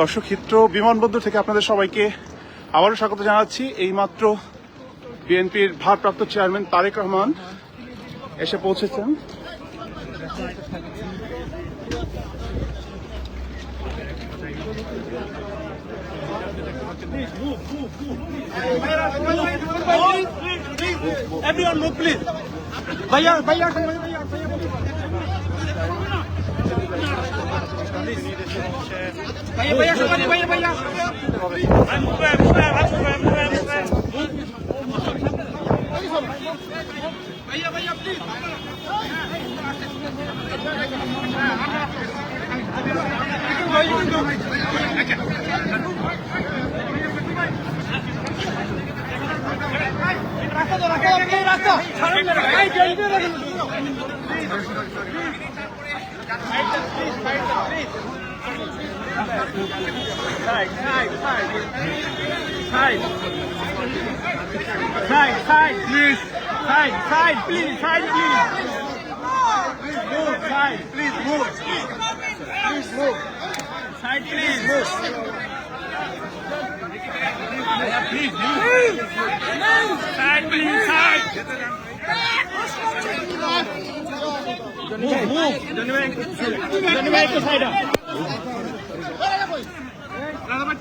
দর্শক হিত্র বিমানবন্দর থেকে আপনাদের সবাইকে আবারও স্বাগত জানাচ্ছি। এইমাত্র বিএনপির ভারপ্রাপ্ত চেয়ারম্যান তারেক রহমান এসে পৌঁছেছেন। Everyone move ভাইয়া ভাইয়া please Side, side, side. Side. Side, side, please. Side, side, please. Side, please. Please move. Side, please move. Please move. Side, please. Move. Please move. Side, please. Side. Move, move. Don't make side up. Don't push, don't push. Move,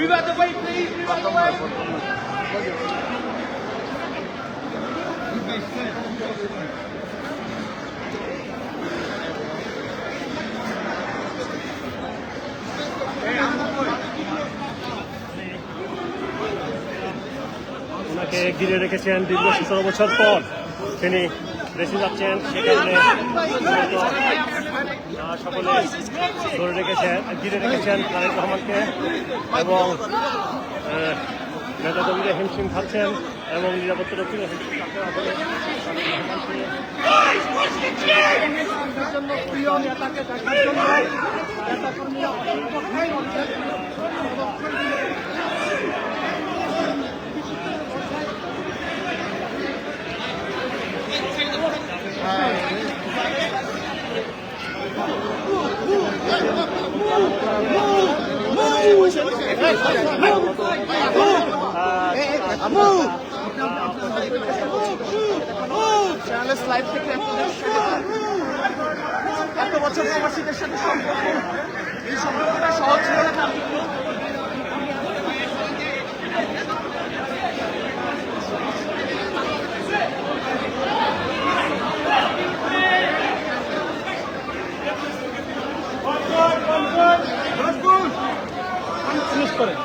Move out the way, please. Move out the way. ওনাকে ঘিরে রেখেছেন দীর্ঘ সতেরো বছর পর তিনি বেঁচে যাচ্ছেন সে কারণে মূলত, আহ, সকলে ধরে রেখেছেন, ঘিরে রেখেছেন তারেক রহমানকে এবং নেতা কর্মীরা হিমশিম খাচ্ছেন এবং নিরাপত্তা রক্ষীরা হিমশিম খাচ্ছেন। লাইভ থেকে। এত বছর প্রবাসীদের সাথে সম্পর্ক এই সম্পর্কটা সহজ ছিল না করেন।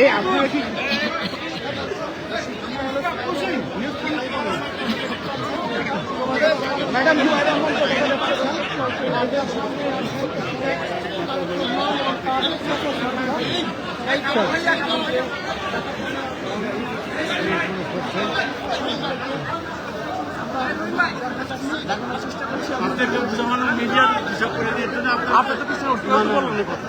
এই আপনারা কি ম্যাডাম আপনাদের বোঝানো মিডিয়ার হিসাব করে দিয়ে আপনাদের তো কিছু বললেন কথা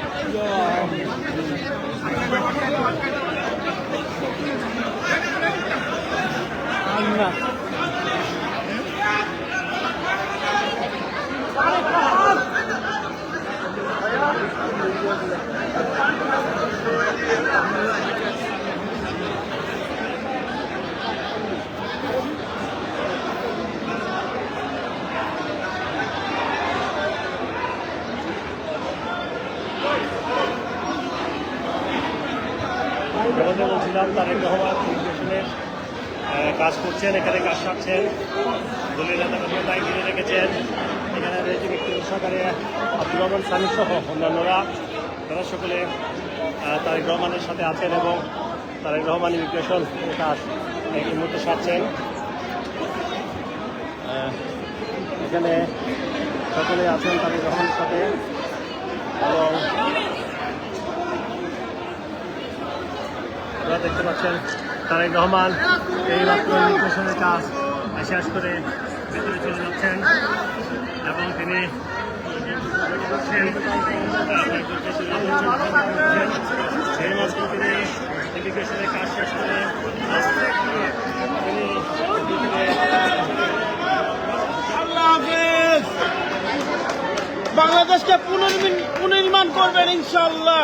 যেমন বলছিলাম, তারেক রহমান নির্দেশনের কাজ করছেন, এখানে কাজ সারছেন। দলীয় ঘিরে রেখেছেন। এখানে রয়েছে ব্যক্তিগত সহকারে আব্দুর রহমান সানি সহ অন্যান্যরা। তারা সকলে তারেক রহমানের সাথে আছেন এবং তারেক রহমান ইমিগ্রেশন কাজ এই মুহূর্তে সারছেন। এখানে সকলে আছেন তারেক রহমানের সাথে। এবং দেখতে পাচ্ছেন, তারেক রহমান এই মাত্র ইমিগ্রেশনের কাজ শেষ করে ভেতরে চলে যাচ্ছেন এবং তিনি সেই কাজ শেষ করে বাংলাদেশকে পুনর্নির্মাণ করবেন ইনশাআল্লাহ।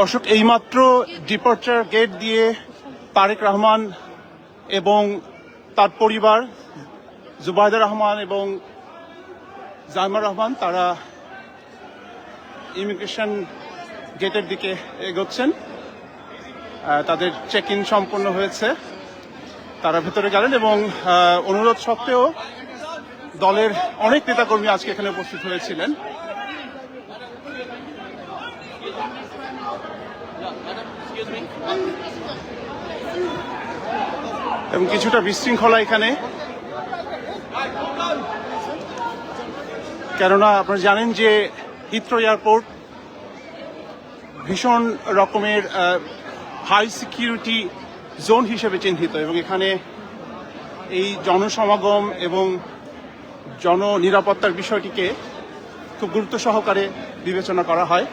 দর্শক, এইমাত্র ডিপার্চার গেট দিয়ে তারেক রহমান এবং তার পরিবার জুবায়দা রহমান এবং জাইমুর রহমান, তারা ইমিগ্রেশন গেটের দিকে এগোচ্ছেন। তাদের চেক ইন সম্পন্ন হয়েছে। তারা ভেতরে গেলেন এবং অনুরোধ সত্ত্বেও দলের অনেক নেতাকর্মী আজকে এখানে উপস্থিত হয়েছিলেন। এবং কিছুটা বিশৃঙ্খলা এখানে। কেননা আপনারা জানেন যে হিথ্রো এয়ারপোর্ট ভীষণ রকমের হাই সিকিউরিটি জোন হিসেবে চিহ্নিত এবং এখানে এই জনসমাগম এবং জন নিরাপত্তার বিষয়টিকে খুব গুরুত্ব সহকারে বিবেচনা করা হয়।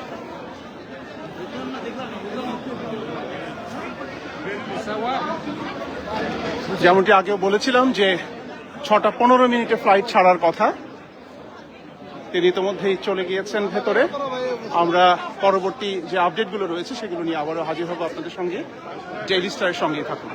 যেমনটি আগেও বলেছিলাম যে ছটা পনেরো মিনিটে ফ্লাইট ছাড়ার কথা। তিনি ইতিমধ্যেই চলে গিয়েছেন ভেতরে। আমরা পরবর্তী যে আপডেটগুলো রয়েছে, সেগুলো নিয়ে আবারও হাজির হব আপনাদের সঙ্গে। ডেইলি স্টারের সঙ্গে থাকুন।